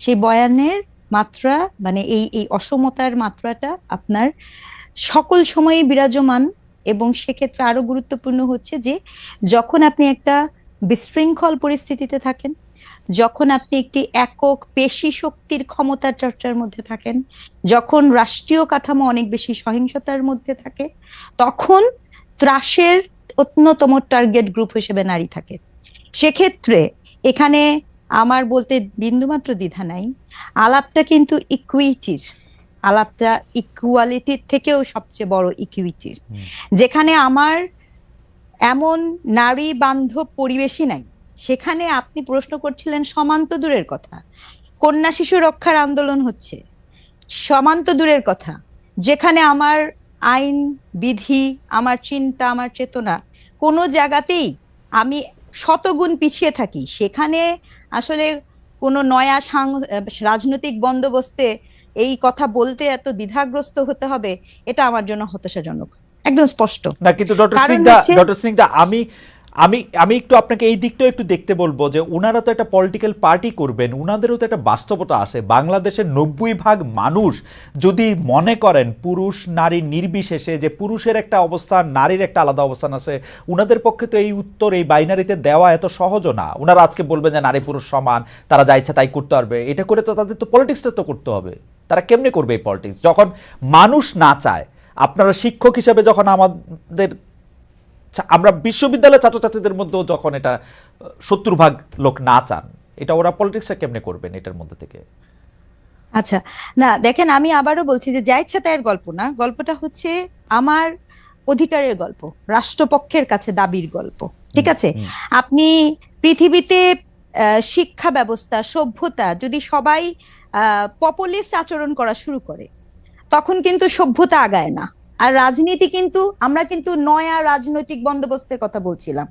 সেই বয়ানের মাত্রা মানে এই এই অসমতার মাত্রাটা আপনার সকল সময়ে বিরাজমান এবং সেক্ষেত্রে আরও গুরুত্বপূর্ণ হচ্ছে যে, যখন আপনি একটা বিশৃঙ্খল পরিস্থিতিতে থাকেন, যখন আপনি একটি একক পেশি শক্তির ক্ষমতার চর্চার মধ্যে থাকেন, যখন রাষ্ট্রীয় কাঠামো অনেক বেশি সহিংসতার মধ্যে থাকে, তখন ত্রাসের অন্যতম টার্গেট গ্রুপ হিসেবে নারী থাকে। সেক্ষেত্রে এখানে আমার বলতে বিন্দুমাত্র দ্বিধা নাই। আলাপটা কিন্তু ইকুইটির আলাপটা ইকুয়ালিটির থেকেও সবচেয়ে বড় ইকুইটির যেখানে আমার এমন নারী বান্ধব পরিবেশই নাই। সেখানে আপনি প্রশ্ন করছিলেন সমান্ত দূরের কথা। কন্যা শিশু রক্ষার আন্দোলন হচ্ছে। সমান্ত দূরের কথা। যেখানে আমার আইন বিধি আমার চিন্তা আমার চেতনা কোনো জায়গাতেই আমি শতগুণ পিছিয়ে থাকি। সেখানে আসলে কোনো নয়া সাং- রাজনৈতিক বন্দোবস্তে এই কথা বলতে এত দ্বিধাগ্রস্ত হতে হবে এটা আমার জন্য হতাশাজনক। একদম স্পষ্ট। না কিন্তু ডক্টর সিং ডক্টর সিং আমি আমি আমি একটু আপনাকে এই দিকটাও একটু দেখতে বলব যে ওনারা তো একটা পলিটিক্যাল পার্টি করবেন ওনাদেরও তো একটা বাস্তবতা আছে। বাংলাদেশের নব্বই ভাগ মানুষ যদি মনে করেন পুরুষ, নারী নির্বিশেষে যে পুরুষের একটা অবস্থান, নারীর একটা আলাদা অবস্থান আছে ওনাদের পক্ষে তো এই উত্তর, এই বাইনারিতে দেওয়া এত সহজও না। ওনারা আজকে বলবেন যে নারী পুরুষ সমান, তারা যা ইচ্ছা তাই করতে পারবে। এটা করে তো তাদের তো পলিটিক্সটা তো করতে হবে। তারা কেমনে করবে এই পলিটিক্স যখন মানুষ না চায়, আপনারা শিক্ষক হিসেবে যখন আমাদের আমরা বিশ্ববিদ্যালয়ের ছাত্রছাত্রীদের মধ্যেও যখন এটা সত্তর ভাগ লোক না চান এটা ওরা পলিটিক্সটা কেমনে করবেন এটার মধ্যে থেকে? আচ্ছা না দেখেন আমি আবারও বলছি যে যা ইচ্ছা তাইয়ের গল্প না গল্পটা হচ্ছে আমার অধিকারের গল্প রাষ্ট্রপক্ষের কাছে দাবির গল্প ঠিক আছে? আপনি পৃথিবীতে শিক্ষা ব্যবস্থা সভ্যতা যদি সবাই পপুলিস্ট আচরণ করা শুরু করে তখন কিন্তু সভ্যতা আগায় না। আর রাজনীতি কিন্তু আমরা কিন্তু নয়া রাজনৈতিক বন্দোবস্তের কথা বলছিলাম।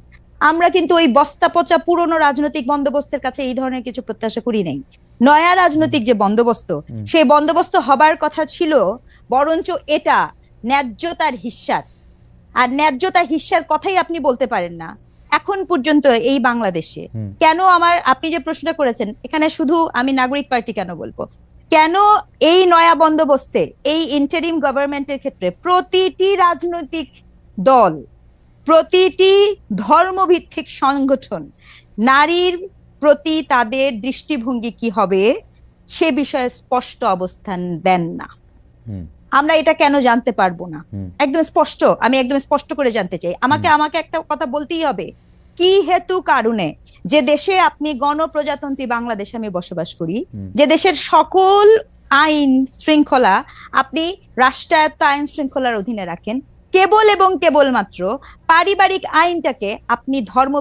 আমরা কিন্তু ওই বস্তা পচা পুরনো রাজনৈতিক বন্দোবস্তের কাছে এই ধরনের কিছু প্রত্যাশা করি নাই। নয়া রাজনৈতিক যে বন্দোবস্ত সেই বন্দোবস্ত হবার কথা ছিল বরঞ্চ এটা ন্যায্যতার হিস্যার আর ন্যায্যতার হিস্যার কথাই আপনি বলতে পারেন না। এখন পর্যন্ত এই বাংলাদেশে কেন আমার আপনি যে প্রশ্নটা করেছেন এখানে শুধু আমি নাগরিক পার্টি কেন বলব? কেন এই নয়া বন্দোবস্তে এই ইন্টারিম গভর্নমেন্টের ক্ষেত্রে প্রতিটি রাজনৈতিক দল প্রতিটি ধর্মভিত্তিক সংগঠন নারীর প্রতি তাদের দৃষ্টিভঙ্গি কি হবে সে বিষয়ে স্পষ্ট অবস্থান দেন না। আমরা এটা কেন জানতে পারব না? একদম স্পষ্ট আমি একদম স্পষ্ট করে জানতে চাই। আমাকে আমাকে একটা কথা বলতেই হবে। কি হেতু কারণে যে দেশে আপনি গণপ্রজাতন্ত্রী বাংলাদেশে আমি বসবাস করি যে দেশের সকল আইন শৃঙ্খলা আপনি রাষ্ট্রায়ত্ত আইন শৃঙ্খলার অধীনে রাখেন। কেবল এবং কেবলমাত্র পারিবারিক আইনটাকে আপনি ধর্ম